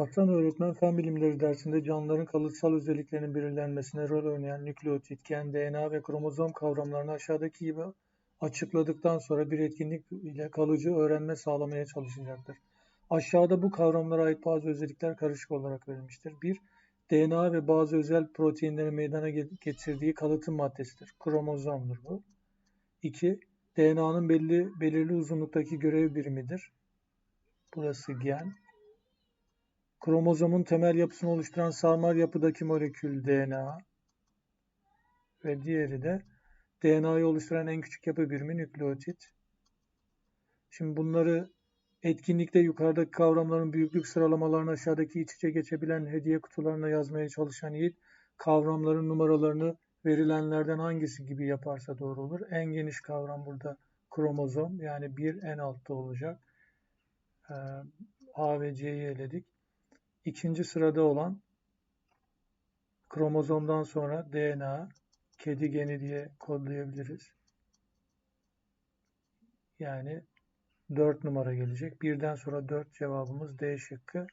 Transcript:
Hasan öğretmen fen bilimleri dersinde canlıların kalıtsal özelliklerinin belirlenmesine rol oynayan nükleotit, gen, DNA ve kromozom kavramlarını aşağıdaki gibi açıkladıktan sonra bir etkinlik ile kalıcı öğrenme sağlamaya çalışacaktır. Aşağıda bu kavramlara ait bazı özellikler karışık olarak verilmiştir. 1. DNA ve bazı özel proteinlerin meydana getirdiği kalıtım maddesidir. Kromozomdur bu. 2. DNA'nın belli belirli uzunluktaki görev birimidir. Burası gen. Kromozomun temel yapısını oluşturan sarmal yapıdaki molekül DNA ve diğeri de DNA'yı oluşturan en küçük yapı birimi nükleotit. Şimdi bunları etkinlikte yukarıdaki kavramların büyüklük sıralamalarını aşağıdaki iç içe geçebilen hediye kutularına yazmaya çalışan Yiğit, kavramların numaralarını verilenlerden hangisi gibi yaparsa doğru olur. En geniş kavram burada kromozom yani bir en altta olacak. Ee, A ve C'yi eledik. İkinci sırada olan kromozomdan sonra DNA, kedi geni diye kodlayabiliriz. Yani 4 numara gelecek. Birden sonra 4 cevabımız D şıkkı.